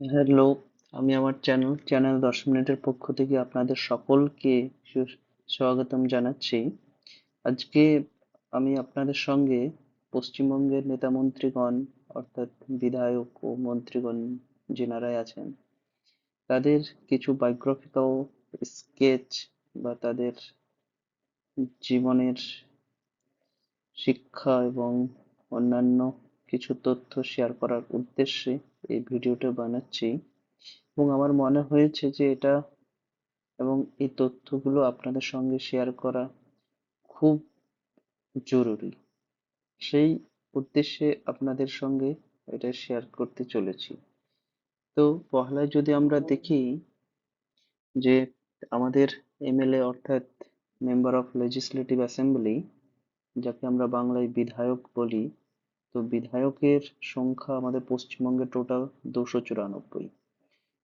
Hello আমি আমার channel channel দশ মিনিটের পক্ষ থেকে আপনাদের সকলকে স্বাগতম জানাচ্ছি। আজকে আমি আপনাদের সঙ্গে পশ্চিমবঙ্গের নেতা মন্ত্রীগণ অর্থাৎ বিধায়ক ও মন্ত্রীগণ যেনারাই আছেন, তাদের কিছু বায়োগ্রাফিক্যাল স্কেচ বা তাদের জীবনের শিক্ষা এবং অন্যান্য কিছু তথ্য শেয়ার করার উদ্দেশ্যে এই ভিডিওটা বানাচ্ছি। এবং আমার মনে হয়েছে যে এটা এবং এই তথ্যগুলো আপনাদের সঙ্গে শেয়ার করা খুব জরুরি। সেই উদ্দেশ্যে আপনাদের সঙ্গে এটা শেয়ার করতে চলেছি। তো পহলায় যদি আমরা দেখি যে আমাদের এমএলএ অর্থাৎ মেম্বার অফ লেজিসলেটিভ অ্যাসেম্বলি যাকে আমরা বাংলায় বিধায়ক বলি তো বিধায়কের সংখ্যা আমাদের পশ্চিমবঙ্গে টোটাল দুশো চুরানব্বই।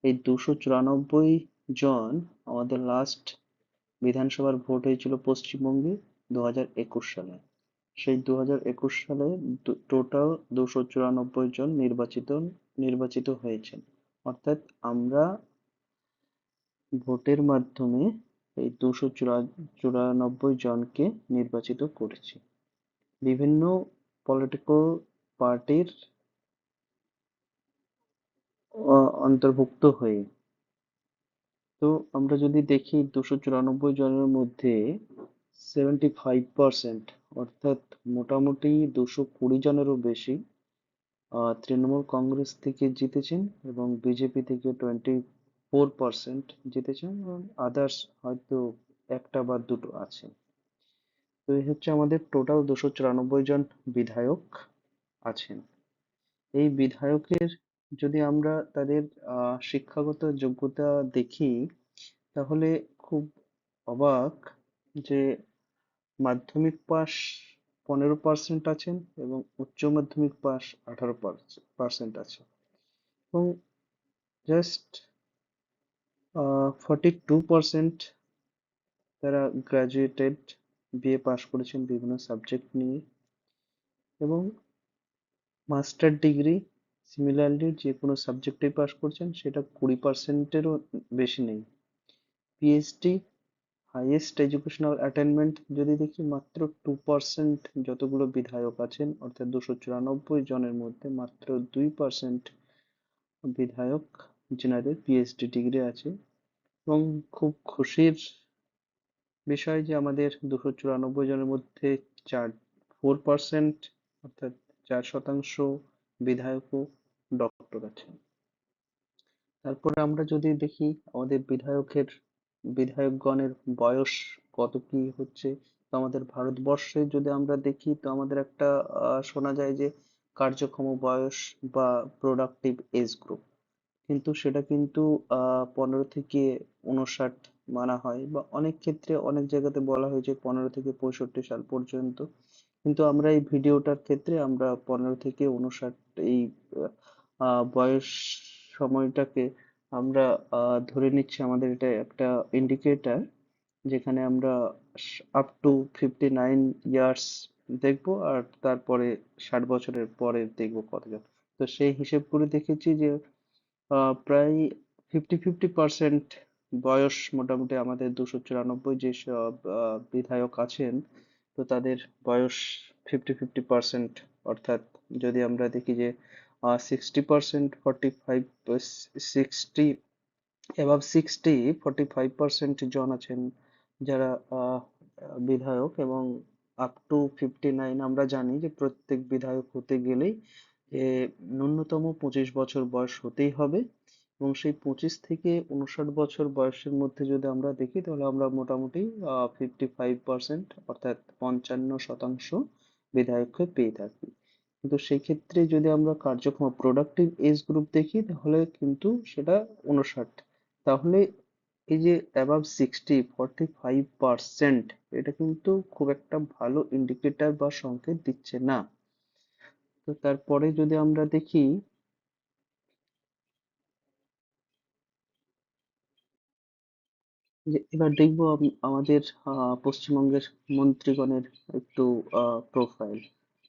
এই দুশো চুরানব্বই জন আমাদের লাস্ট বিধানসভার ভোট হয়েছিল পশ্চিমবঙ্গে দুহাজার একুশ সালে। সেই দুহাজার একুশ সালে টোটাল দুশো চুরানব্বই জন নির্বাচিত নির্বাচিত হয়েছেন। অর্থাৎ আমরা ভোটের মাধ্যমে এই দুশো চুরা, চুরানব্বই জনকে নির্বাচিত করেছি। বিভিন্ন পলিটিক্যাল পার্টির অন্তর্ভুক্ত হয়ে। তো আমরা যদি দেখি দুশো চুরানব্বই জনের মধ্যে সেভেন্টি ফাইভ পার্সেন্ট অর্থাৎ মোটামুটি দুশো কুড়ি জনেরও বেশি তৃণমূল কংগ্রেস থেকে জিতেছেন এবং বিজেপি থেকে টোয়েন্টি ফোর পার্সেন্ট জিতেছেন এবং আদার্স হয়তো একটা বা দুটো আছে। তো এই হচ্ছে আমাদের টোটাল দুশো চুরানব্বই জন বিধায়ক আছেন। এই বিধায়কের যদি আমরা তাদের শিক্ষাগত যোগ্যতা দেখি, তাহলে খুব অবাক যে মাধ্যমিক পাস পনেরো পার্সেন্ট আছেন এবং উচ্চ মাধ্যমিক পাস আঠারো পার্সেন্ট আছে। এবং জাস্ট ফর্টি টু পার্সেন্ট তারা গ্রাজুয়েটেড বিএ পাশ করেছেন বিভিন্ন সাবজেক্ট নিয়ে এবং মাস্টার ডিগ্রি সিমিলারলি যে কোনো সাবজেক্টেই পাশ করছেন সেটা কুড়ি পার্সেন্টেরও বেশি নেই। পিএইচডি হাইয়েস্ট এডুকেশনাল অ্যাটেনমেন্ট যদি দেখি মাত্র টু পার্সেন্ট যতগুলো বিধায়ক আছেন, অর্থাৎ দুশো চুরানব্বই জনের মধ্যে মাত্র দুই পার্সেন্ট বিধায়ক, যেনাদের পিএইচডি ডিগ্রি আছে এবং খুব খুশির বিষয় যে আমাদের দুশো চুরানব্বই জনের মধ্যে চার ফোর পার্সেন্ট অর্থাৎ চার শতাংশ বিধায়কও ডক্টর আছেন। তারপরে আমরা যদি দেখি আমাদের বিধায়কের, বিধায়কগণের বয়স কত কি হচ্ছে, তো আমাদের ভারতবর্ষে যদি আমরা দেখি, তো আমাদের একটা শোনা যায় যে কার্যক্ষম বয়স বা প্রোডাক্টিভ এজ গ্রুপ কিন্তু সেটা কিন্তু পনেরো থেকে উনষাট মানা হয় বা অনেক ক্ষেত্রে অনেক জায়গাতে বলা হয়েছে পনেরো থেকে পঁয়ষট্টি সাল পর্যন্ত। কিন্তু আমরা এই ভিডিওটার ক্ষেত্রে আমরা পনেরো থেকে উনষাট এই বয়স সময়টাকে আমরা ধরে নিচ্ছি আমাদের এটা একটা ইন্ডিকেটর যেখানে আমরা up to fifty nine years দেখব আর তারপরে ষাট বছরের পরে দেখব কতজন। তো সেই হিসেব করে দেখেছি যে প্রায় ফিফটি ফিফটি পার্সেন্ট বয়স মোটামুটি আমাদের দুশো চুরানব্বই যেসব বিধায়ক আছেন, তো তাদের বয়স ফিফটি ফিফটি পার্সেন্ট অর্থাৎ যদি আমরা দেখি যে sixty percent forty five sixty above sixty forty five percent জন আছেন যারা বিধায়ক এবং আপ টু ফিফটি নাইন আমরা জানি যে প্রত্যেক বিধায়ক হতে গেলেই এ ন্যূনতম পঁচিশ বছর বয়স হতেই হবে। এবং সেই পঁচিশ থেকে উনষাট বছর বয়সের মধ্যে যদি আমরা দেখি, তাহলে আমরা মোটামুটি ফিফটি ফাইভ পার্সেন্ট অর্থাৎ পঞ্চান্ন শতাংশ বিধায়ককে পেয়ে থাকি। কিন্তু সেই ক্ষেত্রে যদি আমরা কার্যক্রম প্রোডাক্টিভ এজ গ্রুপ দেখি, তাহলে কিন্তু সেটা উনষাট তাহলে এই যে above sixty forty five percent এটা কিন্তু খুব একটা ভালো ইন্ডিকেটর বা সংকেত দিচ্ছে না। তো তারপরে যদি আমরা দেখি যে এবার দেখব আমাদের পশ্চিমবঙ্গের মন্ত্রীগণের একটু প্রোফাইল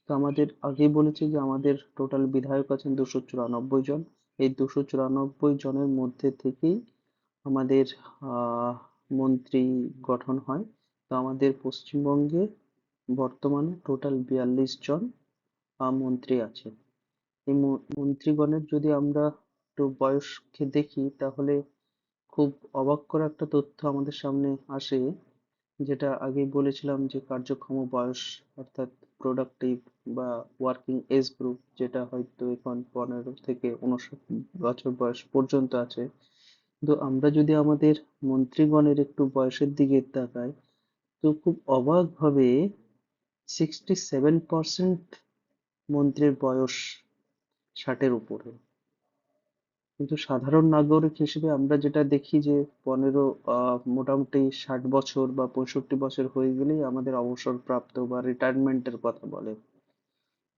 তো আমাদের আগেই বলেছি যে আমাদের টোটাল বিধায়ক আছেন দুশো চুরানব্বই জন। এই দুশো চুরানব্বই জনের মধ্যে থেকেই আমাদের মন্ত্রী গঠন হয়। তো আমাদের পশ্চিমবঙ্গে বর্তমানে টোটাল বিয়াল্লিশ জন আহ মন্ত্রী আছে এই মন্ত্রীগণের যদি আমরা একটু বয়সকে দেখি, তাহলে খুব অবাক করা একটা তথ্য আমাদের সামনে আসে, যেটা আগেই বলেছিলাম যে কার্যক্ষম বয়স অর্থাৎ প্রোডাক্টিভ বা ওয়ার্কিং এজ গ্রুপ যেটা হয়তো এখন পনেরো থেকে উনষাট বছর বয়স পর্যন্ত আছে। কিন্তু আমরা যদি আমাদের মন্ত্রীগণের একটু বয়সের দিকে তাকাই, তো খুব অবাক ভাবে সিক্সটি সেভেন পার্সেন্ট মন্ত্রীর বয়স ষাটের উপরে। কিন্তু সাধারণ নাগরিক হিসেবে আমরা যেটা দেখি যে পনেরো আহ মোটামুটি ষাট বছর বা পঁয়ষট্টি বছর হয়ে গেলেই আমাদের অবসরপ্রাপ্ত বা রিটায়ারমেন্টের কথা বলে।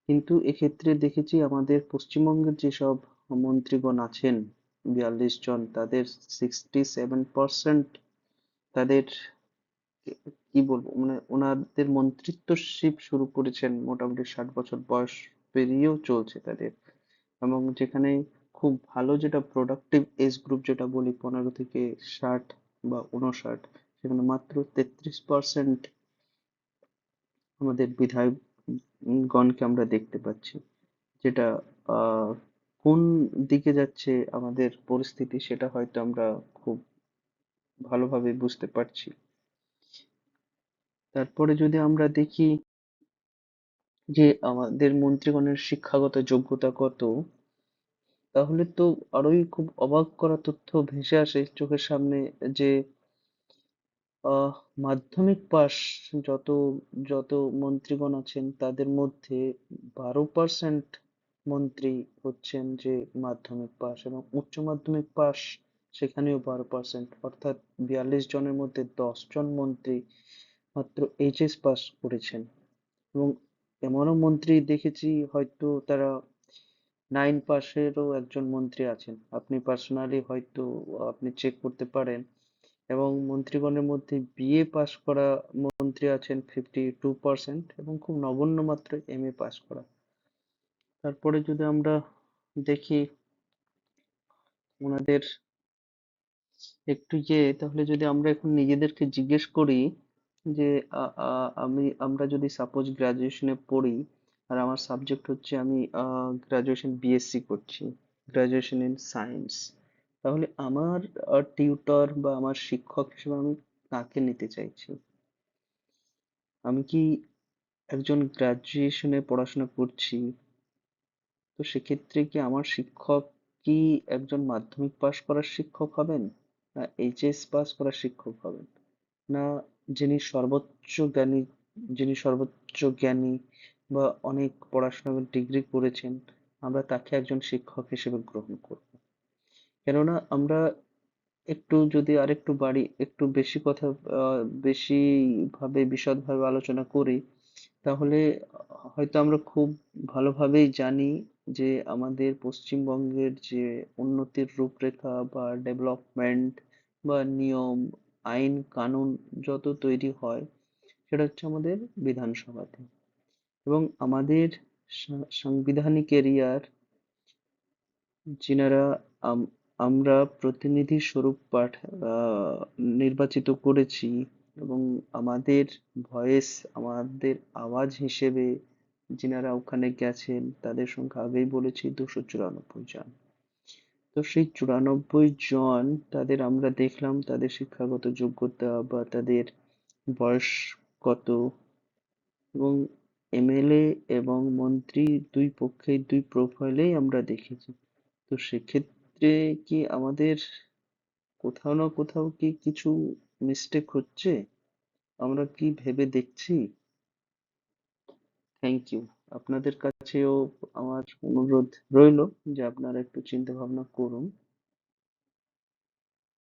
কিন্তু এক্ষেত্রে দেখেছি আমাদের পশ্চিমবঙ্গের যেসব মন্ত্রীগণ আছেন, বিয়াল্লিশ জন, তাদের সিক্সটি সেভেন পার্সেন্ট তাদের কি বলব মানে ওনাদের মন্ত্রিত্বশিপ শুরু করেছেন, মোটামুটি ষাট বছর বয়স পেরিয়েও চলছে তাদের। এবং যেখানে খুব ভালো যেটা প্রোডাক্টিভ এজ গ্রুপ যেটা বলি পনেরো থেকে ষাট বা উনষাট সেখানে মাত্র তেত্রিশ পার্সেন্ট আমাদের বিধায়ক গণকে আমরা দেখতে পাচ্ছি। যেটা কোন দিকে যাচ্ছে আমাদের পরিস্থিতি সেটা হয়তো আমরা খুব ভালোভাবে বুঝতে পারছি। তারপরে যদি আমরা দেখি যে আমাদের মন্ত্রীগণের শিক্ষাগত যোগ্যতা কত তাহলে তো আরোই খুব অবাক করা তথ্য ভেসে আসে চোখের সামনে যে, আহ, মাধ্যমিক পাশ যত যত মন্ত্রীগণ আছেন তাদের মধ্যে বারো পার্সেন্ট মন্ত্রী হচ্ছেন যে মাধ্যমিক পাশ এবং উচ্চ মাধ্যমিক পাশ সেখানেও বারো পার্সেন্ট অর্থাৎ বিয়াল্লিশ জনের মধ্যে দশ জন মন্ত্রী মাত্র এইচএস পাস করেছেন। এবং এমনও মন্ত্রী দেখেছি হয়তো তারা নাইন পাশেরও একজন মন্ত্রী আছেন। আপনি পার্সোনালি হয়তো আপনি চেক করতে পারেন। এবং মন্ত্রীগণের মধ্যে বিএ পাস করা মন্ত্রী আছেন ফিফটি টু পার্সেন্ট এবং খুব নগণ্য মাত্র এম এ পাস করা। তারপরে যদি আমরা দেখি ওনাদের একটু ইয়ে তাহলে যদি আমরা এখন নিজেদেরকে জিজ্ঞেস করি যে আমি, আমরা যদি সাপোজ গ্রাজুয়েশনে পড়ি আর আমার সাবজেক্ট হচ্ছে আমি গ্রাজুয়েশন বিএসসি করছি গ্রাজুয়েশন ইন সায়েন্স তাহলে আমার টিউটর বা আমার শিক্ষক হিসেবে আমি কাকে নিতে চাইছি? আমি কি একজন গ্রাজুয়েশনে পড়াশোনা করছি? তো সেক্ষেত্রে কি আমার শিক্ষক কি একজন মাধ্যমিক পাশ করার শিক্ষক হবেন? না এইচএস পাস করার শিক্ষক হবেন? না যিনি সর্বোচ্চ জ্ঞানী, যিনি সর্বোচ্চ জ্ঞানী বা অনেক পড়াশোনা ডিগ্রি করেছেন, আমরা তাকে একজন শিক্ষক হিসেবে গ্রহণ করব। কেননা আমরা একটু যদি আরেকটু বাড়ি, একটু বেশি কথা বেশি ভাবে বিশদভাবে আলোচনা করি, তাহলে হয়তো আমরা খুব ভালোভাবেই জানি যে আমাদের পশ্চিমবঙ্গের যে উন্নতির রূপরেখা বা ডেভেলপমেন্ট বা নিয়ম, আইন, কানুন যত তৈরি হয়, সেটা হচ্ছে আমাদের বিধানসভাতে। এবং আমাদের সাংবিধানিক এরিয়ার যিনারা আমরা প্রতিনিধি স্বরূপ পাঠ নির্বাচিত করেছি এবং আমাদের ভয়েস, আমাদের আওয়াজ হিসেবে যিনারা ওখানে গেছেন, তাদের সংখ্যা আগেই বলেছি দুশো চুরানব্বই জন। তো সেই চুরানব্বই জন তাদের আমরা দেখলাম, তাদের শিক্ষাগত যোগ্যতা বা তাদের বয়স কত এবং এমএলএ এবং মন্ত্রী দুই পক্ষেই দুই প্রোফাইলেই আমরা দেখেছি। তো সেক্ষেত্রে কি আমাদের কোথাও না কোথাও কি কিছু মিস্টেক হচ্ছে? আমরা কি ভেবে দেখছি? থ্যাংক ইউ আপনাদের কাছেও আমার অনুরোধ রইল যে আপনারা একটু চিন্তা ভাবনা করুন।